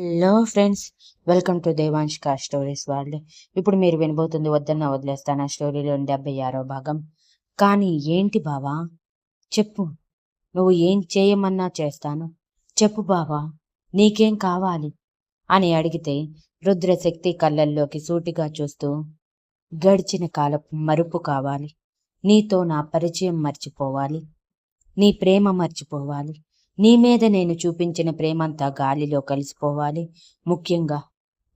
Hello friends welcome to దేవాంష్కా stories world. ఇప్పుడు మీరు వినబోతుంది వద్దన్న వదిలేస్తాను. ఆ స్టోరీలోని డెబ్బై ఆరో భాగం. కానీ ఏంటి బావా? చెప్పు. నువ్వు ఏం చేయమన్నా చేస్తాను. చెప్పు బావా నీకేం కావాలి? అని అడిగితే రుద్రశక్తి కళ్ళల్లోకి సూటిగా చూస్తూ గడిచిన కాలపు మరుపు కావాలి. నీతో నా పరిచయం మర్చిపోవాలి. నీ ప్రేమ మర్చిపోవాలి. నీ మీద నేను చూపించిన ప్రేమంతా గాలిలో కలిసిపోవాలి. ముఖ్యంగా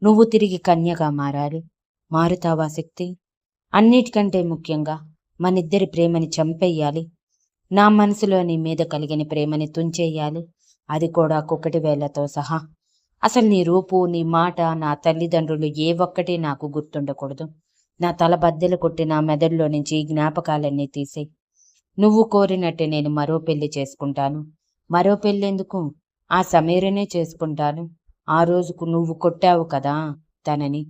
నువ్వు తిరిగి కన్యగా మారాలి. మారుతావా శక్తి? అన్నిటికంటే ముఖ్యంగా మనిద్దరి ప్రేమని చంపేయాలి. నా మనసులో నీ మీద కలిగిన ప్రేమని తుంచేయాలి. అది కూడా కుక్కటి వేళ్ళతో సహా. అసలు నీ రూపు నీ మాట నా తల్లిదండ్రులు ఏ ఒక్కటి నాకు గుర్తుండకూడదు. నా తల బద్దెలు కొట్టి నా మెదడులో నుంచి జ్ఞాపకాలన్నీ తీసేయి. నువ్వు కోరినట్టే నేను మరో పెళ్ళి చేసుకుంటాను. మరో పెళ్ళెందుకు? ఆ సమీరనే చేసుకుంటాను. ఆ రోజుకు నువ్వు కొట్టావు కదా తనని.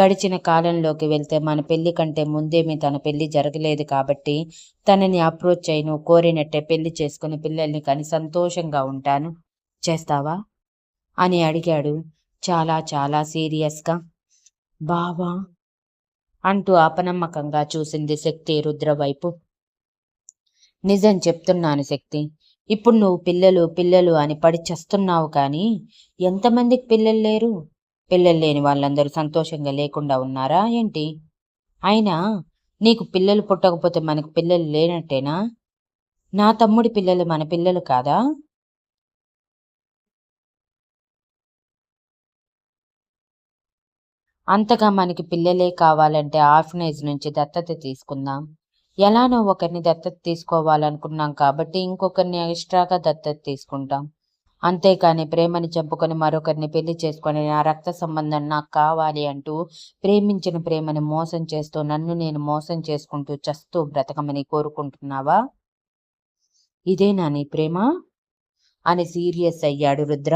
గడిచిన కాలంలోకి వెళ్తే మన పెళ్ళి కంటే ముందేమీ తన పెళ్ళి జరగలేదు కాబట్టి తనని అప్రోచ్ అయిను కోరినట్టే పెళ్ళి చేసుకుని పిల్లల్ని కని సంతోషంగా ఉంటాను. చేస్తావా? అని అడిగాడు. చాలా చాలా సీరియస్గా. బావా? అంటూ అపనమ్మకంగా చూసింది శక్తి రుద్ర వైపు నిజం చెప్తున్నాను శక్తి. ఇప్పుడు నువ్వు పిల్లలు పిల్లలు అని పడిచస్తున్నావు కానీ ఎంతమందికి పిల్లలు లేరు? పిల్లలు లేని వాళ్ళందరూ సంతోషంగా లేకుండా ఉన్నారా ఏంటి? అయినా నీకు పిల్లలు పుట్టకపోతే మనకు పిల్లలు లేనట్టేనా? నా తమ్ముడి పిల్లలు మన పిల్లలు కాదా? అంతగా మనకి పిల్లలే కావాలంటే ఆర్ఫనైజ్ నుంచి దత్తత తీసుకుందాం. ఎలానో ఒకరిని దత్తత తీసుకోవాలనుకున్నాం కాబట్టి ఇంకొకరిని ఎక్స్ట్రాగా దత్తత తీసుకుంటాం. అంతేకాని ప్రేమని చంపుకొని మరొకరిని పెళ్ళి చేసుకొని నా రక్త సంబంధం నాకు కావాలి అంటూ ప్రేమించిన ప్రేమని మోసం చేస్తూ నన్ను నేను మోసం చేసుకుంటూ చస్తూ బ్రతకమని కోరుకుంటున్నావా? ఇదేనా నీ ప్రేమ? అని సీరియస్ అయ్యాడు రుద్ర.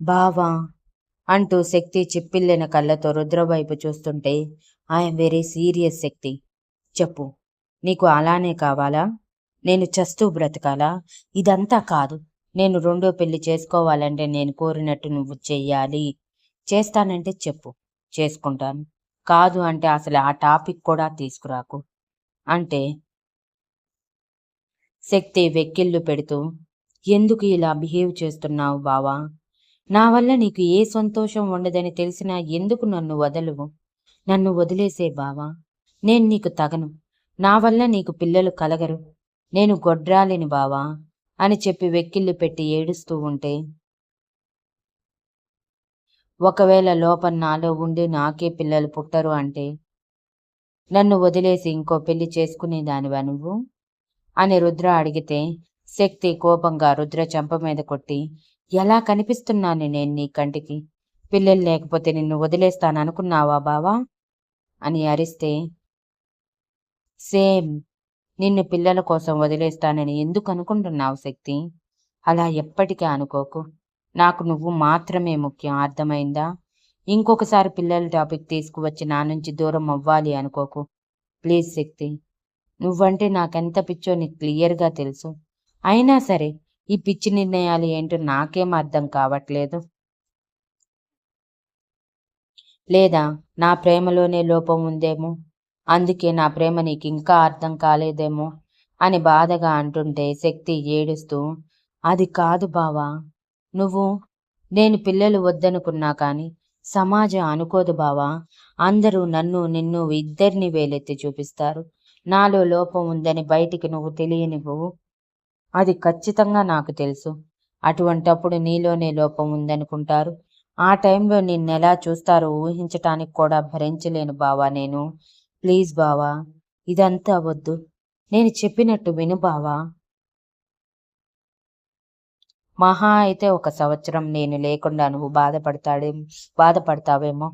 బావా అంటూ శక్తి చిప్పిల్లిన కళ్ళతో రుద్రవైపు చూస్తుంటే ఐఎమ్ వెరీ సీరియస్ శక్తి. చెప్పు నీకు అలానే కావాలా? నేను చస్తూ బ్రతకాలా? ఇదంతా కాదు. నేను రెండో పెళ్ళి చేసుకోవాలంటే నేను కోరినట్టు నువ్వు చెయ్యాలి. చేస్తానంటే చెప్పు. చేసుకుంటాను. కాదు అంటే అసలు ఆ టాపిక్ కూడా తీసుకురాకు. అంటే శక్తి వెక్కిళ్ళు పెడుతూ ఎందుకు ఇలా బిహేవ్ చేస్తున్నావు బావా? నా వల్ల నీకు ఏ సంతోషం ఉండదని తెలిసినా ఎందుకు నన్ను వదలవు? నన్ను వదిలేసే బావా నేను నీకు తగను. నా వల్ల నీకు పిల్లలు కలగరు. నేను గొడ్రాలిని బావా అని చెప్పి వెక్కిళ్ళు పెట్టి ఏడుస్తూ ఉంటే ఒకవేళ లోపం నాలో ఉండి నాకే పిల్లలు పుట్టరు అంటే నన్ను వదిలేసి ఇంకో పెళ్ళి చేసుకునేదానివా నువ్వు? అని రుద్ర అడిగితే శక్తి కోపంగా రుద్ర చెంప మీద కొట్టి ఎలా కనిపిస్తున్నాను నేను నీ కంటికి? పిల్లలు లేకపోతే నిన్ను వదిలేస్తాను అనుకున్నావా బావా అని అరిస్తే సేమ్ నిన్ను పిల్లల కోసం వదిలేస్తానని ఎందుకు అనుకుంటున్నావు శక్తి? అలా ఎప్పటికీ అనుకోకు. నాకు నువ్వు మాత్రమే ముఖ్యం అర్థమైందా? ఇంకొకసారి పిల్లల టాపిక్ తీసుకువచ్చి నా నుంచి దూరం అవ్వాలి అనుకోకు. ప్లీజ్ శక్తి నువ్వంటే నాకెంత పిచ్చో నీకు క్లియర్గా తెలుసు. అయినా సరే ఈ పిచ్చి నిర్ణయాలు ఏంటో నాకేం అర్థం కావట్లేదు. లేదా నా ప్రేమలోనే లోపం ఉందేమో? అందుకే నా ప్రేమ నీకు ఇంకా అర్థం కాలేదేమో? అని బాధగా అంటుంటే శక్తి ఏడుస్తూ అది కాదు బావా నువ్వు నేను పిల్లలు వద్దనుకున్నా కానీ సమాజం అనుకోదు బావా. అందరూ నన్ను నిన్ను ఇద్దరిని వేలెత్తి చూపిస్తారు. నాలో లోపం ఉందని బయటికి నువ్వు తెలియనివ్వు అది ఖచ్చితంగా నాకు తెలుసు. అటువంటప్పుడు నీలోనే లోపం ఉందనుకుంటారు. ఆ టైంలో నిన్నెలా చూస్తారో ఊహించటానికి కూడా భరించలేను బావా నేను. ప్లీజ్ బావా ఇదంతా వద్దు. నేను చెప్పినట్టు విను బావా. మహా అయితే ఒక సంవత్సరం నేను లేకుండా నువ్వు బాధపడతాడే బాధపడతావేమో.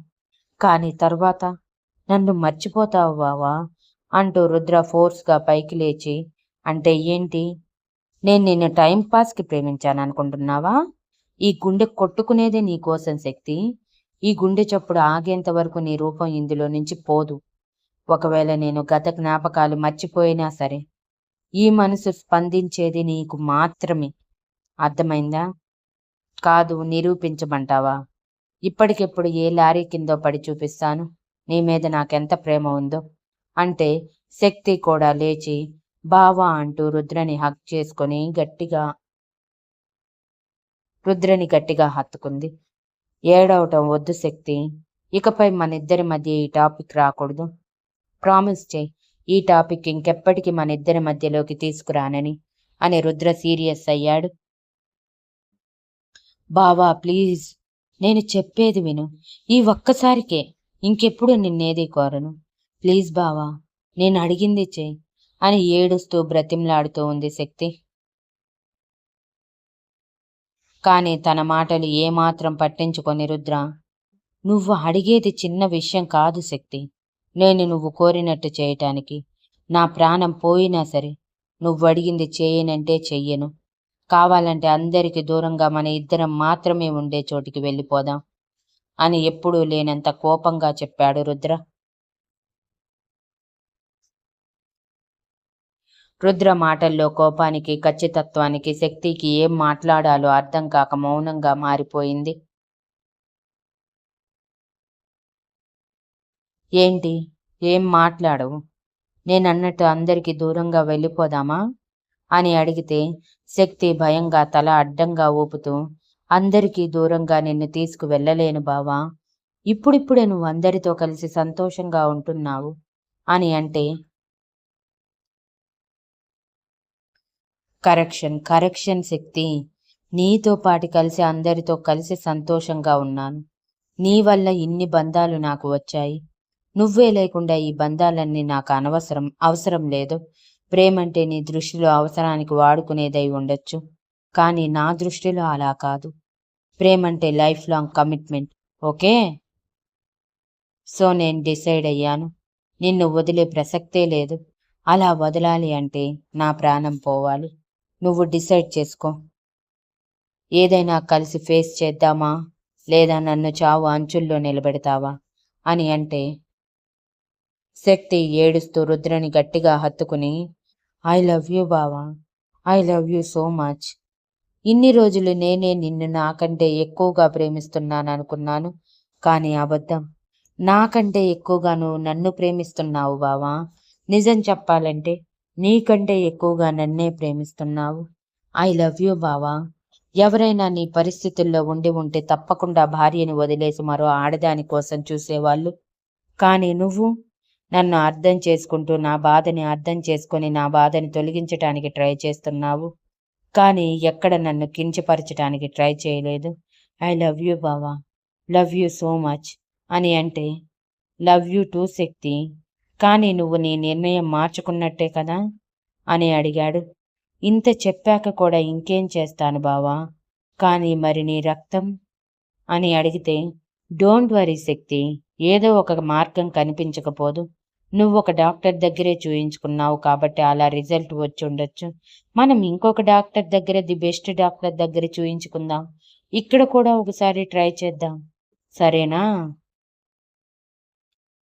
కానీ తర్వాత నన్ను మర్చిపోతావు బావా అంటూ రుద్ర ఫోర్స్గా పైకి లేచి అంటే ఏంటి? నేను నిన్ను టైంపాస్కి ప్రేమించాను అనుకుంటున్నావా? ఈ గుండె కొట్టుకునేదే నీ కోసం శక్తి. ఈ గుండె చప్పుడు ఆగేంత వరకు నీ రూపం ఇందులో నుంచి పోదు. ఒకవేళ నేను గత జ్ఞాపకాలు మర్చిపోయినా సరే ఈ మనసు స్పందించేది నీకు మాత్రమే. అర్థమైందా? కాదు నిరూపించమంటావా? ఇప్పటికెప్పుడు ఏ లారీ కిందో పడి చూపిస్తాను? నీ మీద నాకెంత ప్రేమ ఉందో? అంటే శక్తి కూడా లేచి బావా అంటూ రుద్రని హక్ చేసుకొని గట్టిగా రుద్రని గట్టిగా హత్తుకుంది. ఏడవటం వద్దు శక్తి. ఇకపై మన ఇద్దరి మధ్య ఈ టాపిక్ రాకూడదు. ప్రామిస్ చేయి. ఈ టాపిక్ ఇంకెప్పటికీ మన ఇద్దరి మధ్యలోకి తీసుకురానని అని రుద్ర సీరియస్ అయ్యాడు. బావా ప్లీజ్ నేను చెప్పేది విను. ఈ ఒక్కసారికే ఇంకెప్పుడు నిన్నేది కోరను. ప్లీజ్ బావా నేను అడిగింది చేయి. అని ఏడుస్తూ బ్రతిమ్లాడుతూ ఉంది శక్తి. కానీ తన మాటలు ఏమాత్రం పట్టించుకొని రుద్ర నువ్వు అడిగేది చిన్న విషయం కాదు శక్తి. నేను నువ్వు కోరినట్టు చేయటానికి. నా ప్రాణం పోయినా సరే నువ్వు అడిగింది చేయనంటే చెయ్యను. కావాలంటే అందరికీ దూరంగా మన ఇద్దరం మాత్రమే ఉండే చోటికి వెళ్ళిపోదాం అని ఎప్పుడూ లేనంత కోపంగా చెప్పాడు రుద్ర. రుద్ర మాటల్లో కోపానికి ఖచ్చితత్వానికి శక్తికి ఏం మాట్లాడాలో అర్థం కాక మౌనంగా మారిపోయింది. ఏంటి? ఏం మాట్లాడవు? నేనన్నట్టు అందరికీ దూరంగా వెళ్ళిపోదామా? అని అడిగితే శక్తి భయంగా తల అడ్డంగా ఊపుతూ అందరికీ దూరంగా నిన్ను తీసుకు వెళ్ళలేను బావా. ఇప్పుడిప్పుడే నువ్వు అందరితో కలిసి సంతోషంగా ఉంటున్నావు అని అంటే కరెక్షన్ కరెక్షన్ శక్తి. నీతో పాటి కలిసి అందరితో కలిసి సంతోషంగా ఉన్నాను. నీ వల్ల ఇన్ని బంధాలు నాకు వచ్చాయి. నువ్వే లేకుండా ఈ బంధాలన్నీ నాకు అనవసరం అవసరం లేదు. ప్రేమంటే నీ దృష్టిలో అవసరానికి వాడుకునేదై ఉండొచ్చు. కానీ నా దృష్టిలో అలా కాదు. ప్రేమంటే life long commitment okay? So నేను డిసైడ్ అయ్యాను. నిన్ను వదిలే ప్రసక్తే లేదు. అలా వదలాలి అంటే నా ప్రాణం పోవాలి. నువ్వు డిసైడ్ చేసుకో. ఏదైనా కలిసి ఫేస్ చేద్దామా? లేదా నన్ను చావు అంచుల్లో నిలబెడతావా? అని అంటే శక్తి ఏడుస్తూ రుద్రని గట్టిగా హత్తుకుని ఐ లవ్ యూ బావా. I love you so much. ఇన్ని రోజులు నేనే నిన్ను నాకంటే ఎక్కువగా ప్రేమిస్తున్నాను అనుకున్నాను కానీ అబద్ధం. నాకంటే ఎక్కువగా నువ్వు నన్ను ప్రేమిస్తున్నావు బావా. నిజం చెప్పాలంటే నీకంటే ఎక్కువగా నన్నే ప్రేమిస్తున్నావు. ఐ లవ్ యూ బావా. ఎవరైనా నీ పరిస్థితుల్లో ఉండి ఉంటే తప్పకుండా భార్యని వదిలేసి మరో ఆడదాని కోసం చూసేవాళ్ళు. కానీ నువ్వు నన్ను అర్థం చేసుకుంటూ నా బాధని అర్థం చేసుకొని నా బాధని తొలగించటానికి ట్రై చేస్తున్నావు. కానీ ఎక్కడ నన్ను కించపరచటానికి ట్రై చేయలేదు. ఐ లవ్ యూ బావా. లవ్ యూ సో మచ్ అని అంటే లవ్ యూ టూ శక్తి. కానీ నువ్వు నీ నిర్ణయం మార్చుకున్నట్టే కదా? అని అడిగాడు. ఇంత చెప్పాక కూడా ఇంకేం చేస్తాను బావా? కానీ మరి నీ రక్తం? అని అడిగితే డోంట్ వరీ శక్తి ఏదో ఒక మార్గం కనిపించకపోదు. నువ్వు ఒక డాక్టర్ దగ్గరే చూయించుకున్నావు కాబట్టి అలా రిజల్ట్ వచ్చి ఉండొచ్చు. మనం ఇంకొక డాక్టర్ దగ్గర ది బెస్ట్ డాక్టర్ దగ్గర చూయించుకుందాం. ఇక్కడ కూడా ఒకసారి ట్రై చేద్దాం. సరేనా?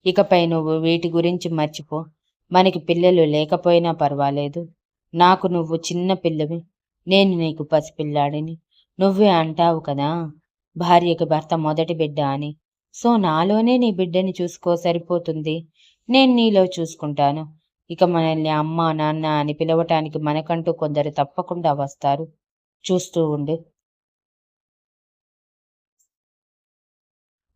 ఇకపై నువ్వు వీటి గురించి మర్చిపో. మనకి పిల్లలు లేకపోయినా పర్వాలేదు. నాకు నువ్వు చిన్న పిల్లవి. నేను నీకు పసిపిల్లాడిని. నువ్వే అంటావు కదా భార్యకి భర్త మొదటి బిడ్డ అని. సో నాలోనే నీ బిడ్డని చూసుకో సరిపోతుంది. నేను నీలో చూసుకుంటాను. ఇక మనల్ని అమ్మ నాన్న అని పిలవటానికి మనకంటూ కొందరు తప్పకుండా వస్తారు. చూస్తూ ఉండు.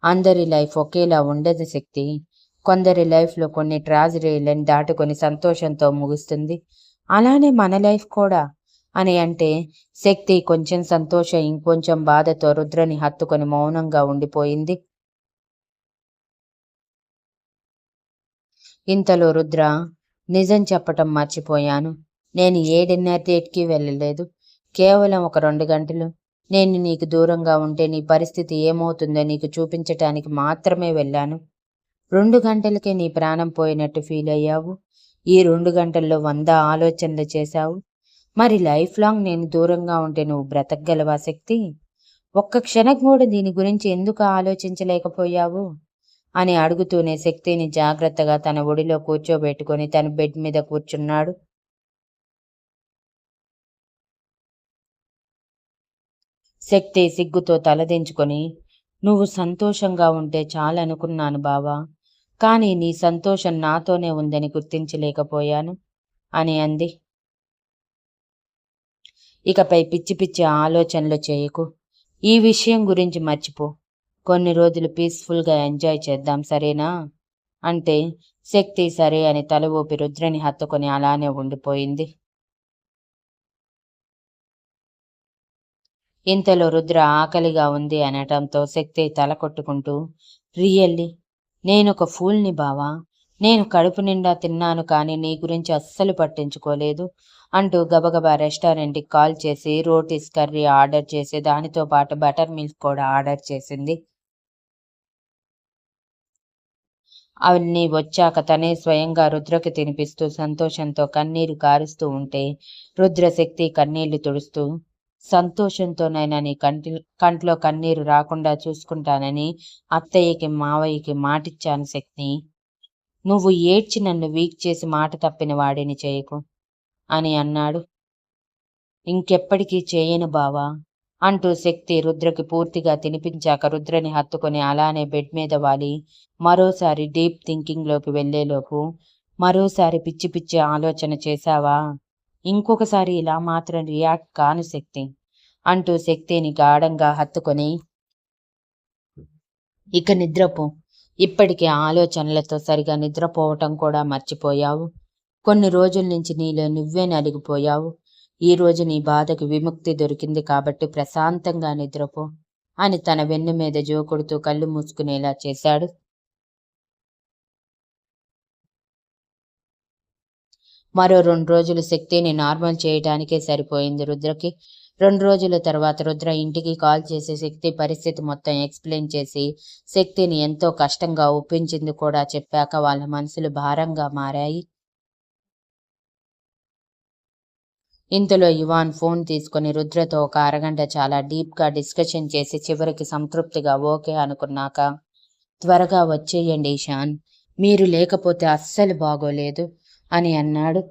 అందరి లైఫ్ ఒకేలా ఉండదు శక్తి. కొందరి లైఫ్లో కొన్ని ట్రాజడీలను దాటుకొని సంతోషంతో ముగుస్తుంది. అలానే మన లైఫ్ కూడా. అని అంటే శక్తి కొంచెం సంతోషం ఇంకొంచెం బాధతో రుద్రని హత్తుకొని మౌనంగా ఉండిపోయింది. ఇంతలో రుద్ర నిజం చెప్పటం మర్చిపోయాను. నేను ఏ డిన్నర్ డేట్కి వెళ్ళలేదు. కేవలం ఒక రెండు గంటలు. నేను నీకు దూరంగా ఉంటే నీ పరిస్థితి ఏమవుతుందో నీకు చూపించటానికి మాత్రమే వెళ్ళాను. రెండు గంటలకే నీ ప్రాణం పోయినట్టు ఫీల్ అయ్యావు. ఈ రెండు గంటల్లో వంద ఆలోచనలు చేశావు. మరి లైఫ్ లాంగ్ నేను దూరంగా ఉంటే నువ్వు బ్రతకగలవా శక్తి? ఒక్క క్షణం కూడా దీని గురించి ఎందుకు ఆలోచించలేకపోయావు? అని అడుగుతూనే శక్తిని జాగ్రత్తగా తన ఒడిలో కూర్చోబెట్టుకొని తన బెడ్ మీద కూర్చున్నాడు. శక్తి సిగ్గుతో తలదించుకొని నువ్వు సంతోషంగా ఉంటే చాలనుకున్నాను బావా. కానీ నీ సంతోషం నాతోనే ఉందని గుర్తించలేకపోయాను అని అంది. ఇకపై పిచ్చి పిచ్చి ఆలోచనలు చేయకు. ఈ విషయం గురించి మర్చిపో. కొన్ని రోజులు పీస్ఫుల్గా ఎంజాయ్ చేద్దాం సరేనా? అంటే శక్తి సరే అని తల ఊపి రుద్రని హత్తుకొని అలానే ఉండిపోయింది. ఇంతలో రుద్ర ఆకలిగా ఉంది అనటంతో శక్తి తల కొట్టుకుంటూ రియల్లీ నేనొక ఫూల్ని బావా. నేను కడుపు నిండా తిన్నాను కానీ నీ గురించి అస్సలు పట్టించుకోలేదు అంటూ గబగబా రెస్టారెంట్కి కాల్ చేసి రోటీస్ కర్రీ ఆర్డర్ చేసి దానితో పాటు బటర్ మిల్క్ కూడా ఆర్డర్ చేసింది. అవన్నీ వచ్చాక తనే స్వయంగా రుద్రకి తినిపిస్తూ సంతోషంతో కన్నీరు కారుస్తూ ఉంటే రుద్ర శక్తి కన్నీళ్ళు తుడుస్తూ సంతోషంతోనైనా నీ కంటి కంట్లో కన్నీరు రాకుండా చూసుకుంటానని అత్తయ్యకి మావయ్యకి మాటిచ్చాను శక్తి. నువ్వు ఏడ్చి నన్ను వీక్ చేసి మాట తప్పిన వాడిని చేయకు అని అన్నాడు. ఇంకెప్పటికీ చేయను బావా అంటూ శక్తి రుద్రకి పూర్తిగా తినిపించాక రుద్రని హత్తుకొని అలానే బెడ్ మీద వాలి. మరోసారి డీప్ థింకింగ్లోకి వెళ్ళేలోపు మరోసారి పిచ్చి పిచ్చి ఆలోచన చేశావా? ఇంకొకసారి ఇలా మాత్రం రియాక్ట్ కాను శక్తి అంటూ శక్తిని గాఢంగా హత్తుకొని ఇక నిద్రపో. ఇప్పటికే ఆలోచనలతో సరిగా నిద్రపోవటం కూడా మర్చిపోయావు. కొన్ని రోజుల నుంచి నీలో నువ్వే నలిగిపోయావు. ఈ రోజు నీ బాధకు విముక్తి దొరికింది కాబట్టి ప్రశాంతంగా నిద్రపో అని తన వెన్ను మీద జోకొడుతూ కళ్ళు మూసుకునేలా చేశాడు. మరో రెండు రోజులు శక్తిని నార్మల్ చేయడానికే సరిపోయింది రుద్రకి. రెండు రోజుల తర్వాత రుద్ర ఇంటికి కాల్ చేసి శక్తి పరిస్థితి మొత్తం ఎక్స్ప్లెయిన్ చేసి శక్తిని ఎంతో కష్టంగా ఒప్పించింది కూడా చెప్పాక వాళ్ళ మనసులు భారంగా మారాయి. ఇంతలో ఇవాన్ ఫోన్ తీసుకుని రుద్రతో ఒక అరగంట చాలా డీప్గా డిస్కషన్ చేసి చివరికి సంతృప్తిగా ఓకే అనుకున్నాక త్వరగా వచ్చేయండి ఇషాన్ మీరు లేకపోతే అస్సలు బాగోలేదు. అని అన్నాడు.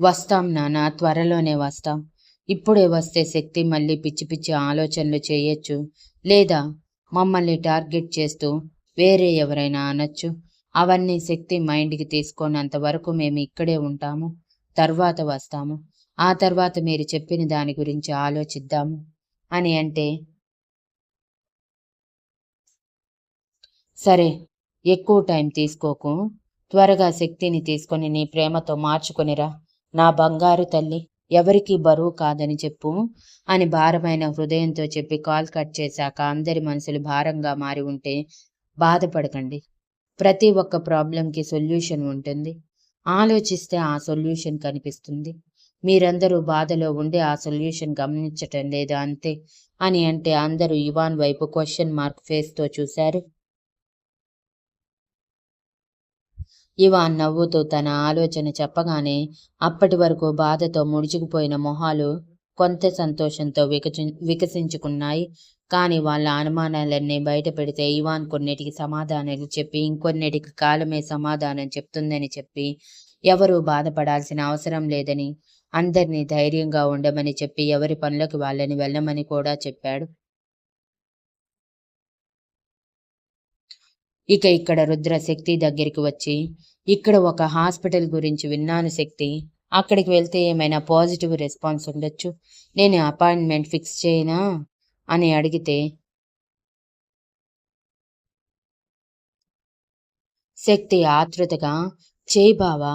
వస్తాం నాన్న త్వరలోనే వస్తాం. ఇప్పుడే వస్తే శక్తి మళ్ళీ పిచ్చి పిచ్చి ఆలోచనలు చేయొచ్చు. లేదా మమ్మల్ని టార్గెట్ చేస్తూ వేరే ఎవరైనా అనొచ్చు. అవన్నీ శక్తి మైండ్కి తీసుకున్నంత వరకు మేము ఇక్కడే ఉంటాము. తర్వాత వస్తాము. ఆ తర్వాత మీరు చెప్పిన దాని గురించి ఆలోచిద్దాము. అని అంటే సరే ఎక్కువ టైం తీసుకోకు. త్వరగా శక్తిని తీసుకొని నీ ప్రేమతో మార్చుకొనిరా. నా బంగారు తల్లి ఎవరికీ బరువు కాదని చెప్పు అని భారమైన హృదయంతో చెప్పి కాల్ కట్ చేశాక అందరి మనసులు భారంగా మారి ఉంటే బాధపడకండి. ప్రతి ఒక్క ప్రాబ్లంకి సొల్యూషన్ ఉంటుంది. ఆలోచిస్తే ఆ సొల్యూషన్ కనిపిస్తుంది. మీరందరూ బాధలో ఉండి ఆ సొల్యూషన్ గమనించటం లేదు అంతే అని అంటే అందరూ ఇవాన్ వైపు క్వశ్చన్ మార్క్ ఫేస్తో చూశారు. ఇవాన్ నవ్వుతూ తన ఆలోచన చెప్పగానే అప్పటి వరకు బాధతో ముడుచుకుపోయిన మొహాలు కొంత సంతోషంతో వికసి వికసించుకున్నాయి. కానీ వాళ్ళ అనుమానాలన్నీ బయట పెడితే ఇవాన్ కొన్నిటికి సమాధానాలు చెప్పి ఇంకొన్నిటికి కాలమే సమాధానం చెప్తుందని చెప్పి ఎవరూ బాధపడాల్సిన అవసరం లేదని అందరినీ ధైర్యంగా ఉండమని చెప్పి ఎవరి పనులకు వాళ్ళని వెళ్ళమని కూడా చెప్పాడు. ఇక ఇక్కడ రుద్ర శక్తి దగ్గరికి వచ్చి ఇక్కడ ఒక హాస్పిటల్ గురించి విన్నాను శక్తి. అక్కడికి వెళ్తే ఏమైనా పాజిటివ్ రెస్పాన్స్ ఉండొచ్చు. నేను అపాయింట్మెంట్ ఫిక్స్ చేయనా? అని అడిగితే శక్తి ఆతృతగా చేయి బావా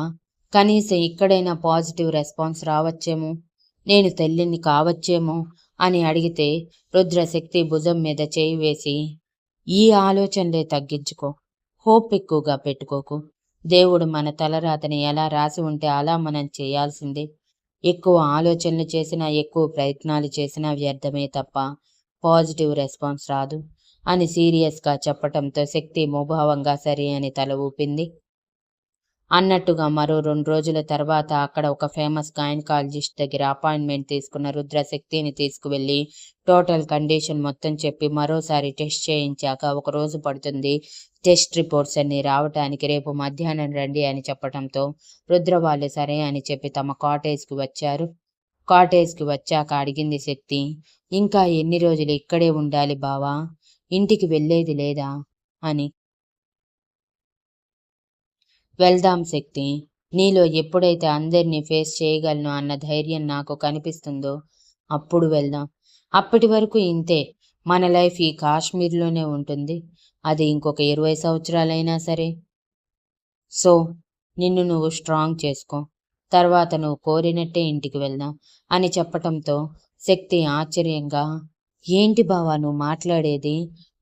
కనీసం ఇక్కడైనా పాజిటివ్ రెస్పాన్స్ రావచ్చేమో? నేను తల్లిని కావచ్చేమో? అని అడిగితే రుద్రశక్తి భుజం మీద చేయి వేసి ఈ ఆలోచనలే తగ్గించుకో. హోప్ ఎక్కువగా పెట్టుకోకు. దేవుడు మన తలరాతని ఎలా రాసి ఉంటే అలా మనం చేయాల్సిందే. ఎక్కువ ఆలోచనలు చేసినా ఎక్కువ ప్రయత్నాలు చేసినా వ్యర్థమే తప్ప పాజిటివ్ రెస్పాన్స్ రాదు. అని సీరియస్గా చెప్పటంతో శక్తి మోభావంగా సరే అని తల ఊపింది. అన్నట్టుగా మరో రెండు రోజుల తర్వాత అక్కడ ఒక ఫేమస్ గైనకాలజిస్ట్ దగ్గర అపాయింట్మెంట్ తీసుకున్న రుద్ర శక్తిని తీసుకువెళ్ళి టోటల్ కండిషన్ మొత్తం చెప్పి మరోసారి టెస్ట్ చేయించాక ఒక రోజు పడుతుంది. టెస్ట్ రిపోర్ట్స్ అన్ని రావటానికి రేపు మధ్యాహ్నం రండి అని చెప్పటంతో రుద్ర వాళ్ళు సరే అని చెప్పి తమ కాటేజ్కి వచ్చారు. కాటేజ్కి వచ్చాక అడిగింది శక్తి ఇంకా ఎన్ని రోజులు ఇక్కడే ఉండాలి బావా? ఇంటికి వెళ్ళేది లేదా? అని. వెళ్దాం శక్తి. నీలో ఎప్పుడైతే అందరినీ ఫేస్ చేయగలను అన్న ధైర్యం నాకు కనిపిస్తుందో అప్పుడు వెళ్దాం. అప్పటి వరకు ఇంతే. మన లైఫ్ ఈ కాశ్మీర్లోనే ఉంటుంది. అది ఇంకొక ఇరవై సంవత్సరాలైనా సరే. సో నిన్ను నువ్వు స్ట్రాంగ్ చేసుకో. తర్వాత నువ్వు కోరినట్టే ఇంటికి వెళ్దాం అని చెప్పటంతో శక్తి ఆశ్చర్యంగా ఏంటి బావా నువ్వు మాట్లాడేది?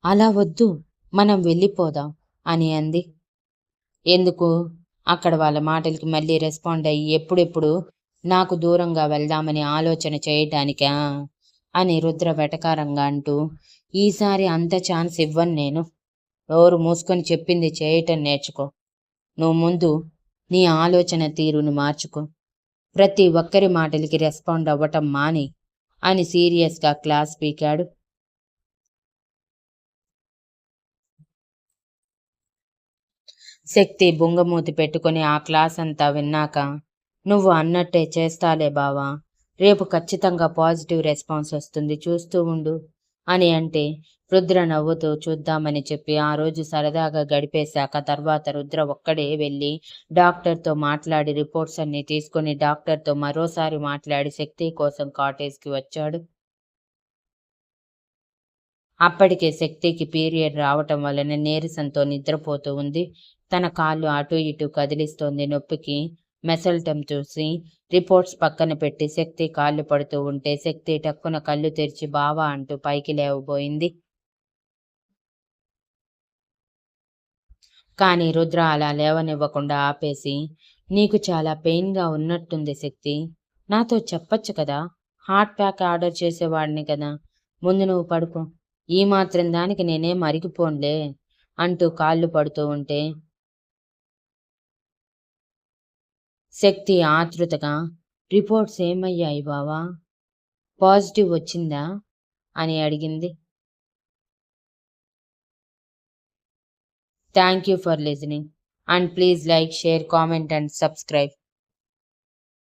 అలా వద్దు. మనం వెళ్ళిపోదాం అని అంది. ఎందుకు? అక్కడ వాళ్ళ మాటలకి మళ్ళీ రెస్పాండ్ అయ్యి ఎప్పుడెప్పుడు నాకు దూరంగా వెళ్దామని ఆలోచన చేయటానికా? అని రుద్ర వెటకారంగా అంటూ ఈసారి అంత ఛాన్స్ ఇవ్వను నేను. నోరు మూసుకొని చెప్పింది చేయటం నేర్చుకో. నువ్వు ముందు నీ ఆలోచన తీరును మార్చుకో. ప్రతి ఒక్కరి మాటలకి రెస్పాండ్ అవ్వటం మాని అని సీరియస్గా క్లాస్ పీకాడు. శక్తి బుంగమూతి పెట్టుకుని ఆ క్లాస్ అంతా విన్నాక నువ్వు అన్నట్టే చేస్తాలే బావా రేపు ఖచ్చితంగా పాజిటివ్ రెస్పాన్స్ వస్తుంది చూస్తూ ఉండు అని అంటే రుద్ర నవ్వుతూ చూద్దామని చెప్పి ఆ రోజు సరదాగా గడిపేశాక తర్వాత రుద్ర ఒక్కడే వెళ్ళి డాక్టర్తో మాట్లాడి రిపోర్ట్స్ అన్ని తీసుకుని డాక్టర్తో మరోసారి మాట్లాడి శక్తి కోసం కాటేజ్కి వచ్చాడు. అప్పటికే శక్తికి పీరియడ్ రావటం వలన నీరసంతో నిద్రపోతూ ఉంది. తన కాళ్ళు అటు ఇటు కదిలిస్తోంది నొప్పికి మెసల్టం చూసి. రిపోర్ట్స్ పక్కన పెట్టి శక్తి కాళ్ళు పడుతూ ఉంటే శక్తి టక్కున కళ్ళు తెరిచి బావా అంటూ పైకి లేవబోయింది. కానీ రుద్ర అలా లేవనివ్వకుండా ఆపేసి నీకు చాలా పెయిన్గా ఉన్నట్టుంది శక్తి. నాతో చెప్పచ్చు కదా హార్ట్ ప్యాక్ ఆర్డర్ చేసేవాడిని కదా. ముందు నువ్వు పడుకో. ఈ మాత్రం దానికి నేనేం మరిగిపోన్లే అంటూ కాళ్ళు పడుతూ ఉంటే శక్తి ఆతృతగా రిపోర్ట్స్ ఏమయ్యాయి బావా? పాజిటివ్ వచ్చిందా? అని అడిగింది. Thank you for listening and please like share comment and subscribe.